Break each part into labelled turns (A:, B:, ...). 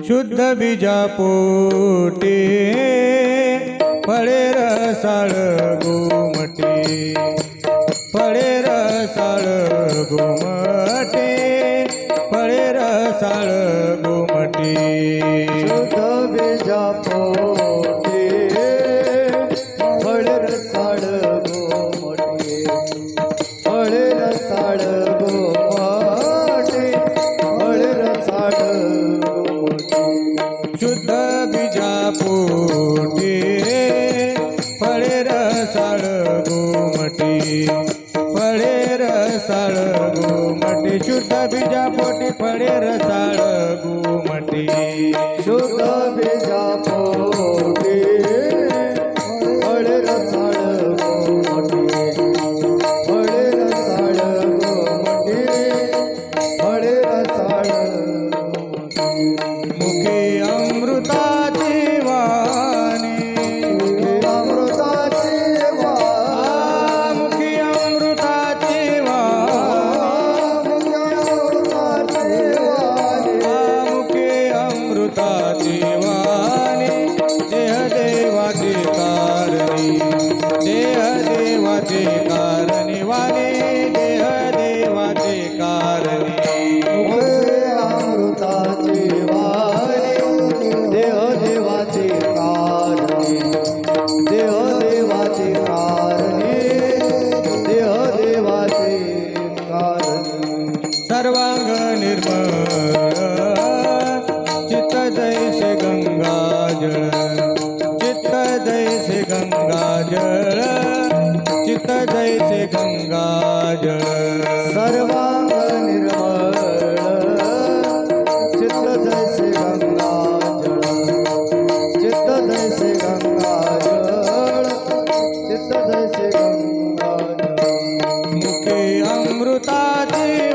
A: शुद्ध बीजा पोटे फळे रसाळ गोमटे फळे रसाळ गोमटे फळे रसाळ गोमटे.
B: पोटे फळे रसाळ गोमटी फळे रसाळ गोमटी
A: शुद्ध बीजा पोटी फळे रसाळ देह देवाचे कारणी वाणी देह देवाचे कारणी
B: अमृताची देह देवाची कारणी. देह देवाची कारणी देह देवाची कारणी.
A: सर्वांग निर्मळ चित्त जैसे जैसे गंगाजळ
B: सर्वांग निर्मळ चित्त जैसे गंगाजळ चित्त जैसे गंगाजळ चित्त जैसे गंगाजळ
A: मुखे अमृताची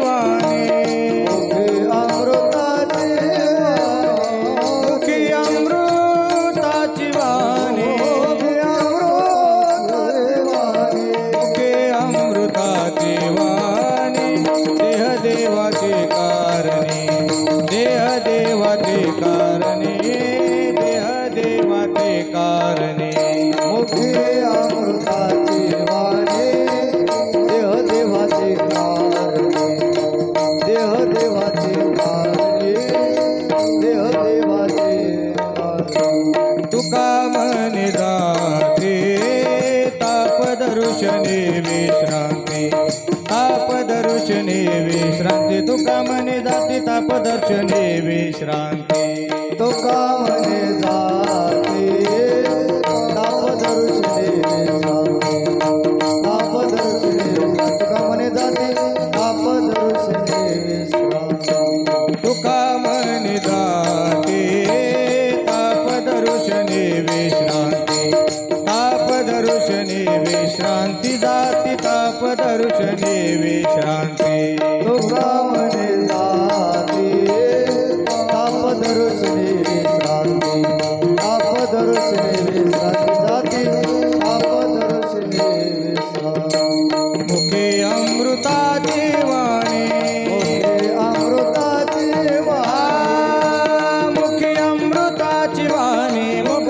A: देवाचे कारणी
B: मुखे अमृताची वाणी देह देवाचे कारणे देह देवाचे देह देवाचे
A: तुका म्हणे जाते ताप दर्शने विश्रांती. ताप दर्शने विश्रांती. तुका म्हणे जाते ताप दर्शने विश्रांती.
B: तो का म्हणे जाते दर्शने सांगे ताप दर्शने तो
A: अमृताची वाणी.
B: मुखे